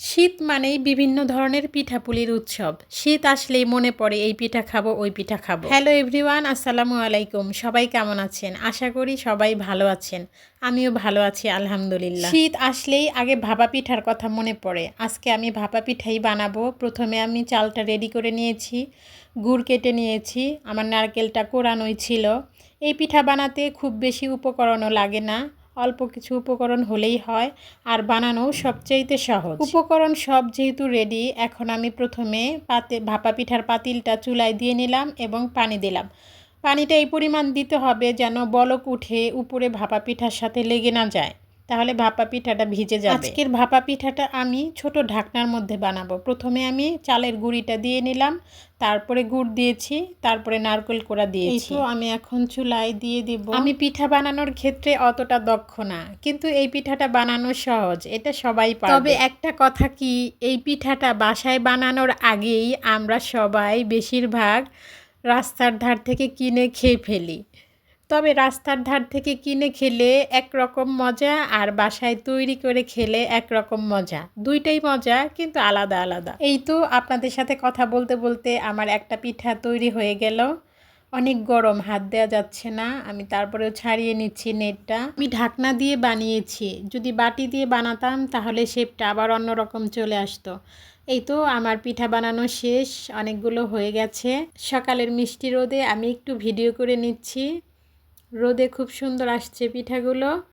শীত মানেই বিভিন্ন ধরনের পিঠাপুলির উৎসব। শীত আসলেই মনে পড়ে, এই পিঠা খাব, ওই পিঠা খাব। হ্যালো এভরিওয়ান আসসালামু আলাইকুম। সবাই কেমন আছেন? আশা করি সবাই ভালো আছেন। আমিও ভালো আছি, আলহামদুলিল্লাহ। শীত আসলেই আগে ভাপা পিঠার কথা মনে পড়ে। আজকে আমি ভাপা পিঠাই বানাবো। প্রথমে আমি চালটা রেডি করে নিয়েছি, গুড় কেটে নিয়েছি। আমার নারকেলটা কোরানোই ছিল। এই পিঠা বানাতে খুব বেশি উপকরণও লাগে না। অল্প কিছু উপকরণ হলেই হয়, আর বানানো সবচেয়েতে সহজ। উপকরণ সব যেহেতু রেডি এখন আমি প্রথমে পাতে, ভাপা পিঠার পাতিলটা চুলায় দিয়ে নিলাম এবং পানি দিলাম। পানিটা এই পরিমাণ দিতে হবে যেন বলক উঠে উপরে ভাপা পিঠার সাথে লেগে না যায়। তাহলে ভাপা পিঠাটা ভিজে যাবে। আজকের ভাপা পিঠাটা আমি ছোট ঢাকনার মধ্যে বানাবো। প্রথমে আমি চালের গুঁড়িটা দিয়ে নিলাম তারপরে গুড় দিয়েছি তারপরে নারকেল কোড়া দিয়েছি। আমি এখন চুলায় দিয়ে দিব। আমি পিঠা বানানোর ক্ষেত্রে অতটা দক্ষ না কিন্তু এই পিঠাটা বানানো সহজ এটা সবাই পারে তবে একটা কথা কি এই পিঠাটা বাসায় বানানোর আগেই আমরা সবাই বেশিরভাগ রাস্তার ধার থেকে কিনে খেয়ে ফেলি। তবে রাস্তার ধার থেকে কিনে খেলে একরকম মজা আর বাসায় তৈরি করে খেলে একরকম মজা। দুইটাই মজা, কিন্তু আলাদা আলাদা। এই তো আপনাদের সাথে কথা বলতে বলতে আমার একটা পিঠা তৈরি হয়ে গেল। অনেক গরম, হাত দেওয়া যাচ্ছে না। আমি তারপরেও ছাড়িয়ে নিচ্ছি নেটটা। আমি ঢাকনা দিয়ে বানিয়েছি। যদি বাটি দিয়ে বানাতাম, তাহলে শেপটা আবার অন্যরকম চলে আসতো। এই তো আমার পিঠা বানানো শেষ। অনেকগুলো হয়ে গেছে। সকালের মিষ্টি রোদে আমি একটু ভিডিও করে নিচ্ছি। রোদে খুব সুন্দর আসছে পিঠাগুলো।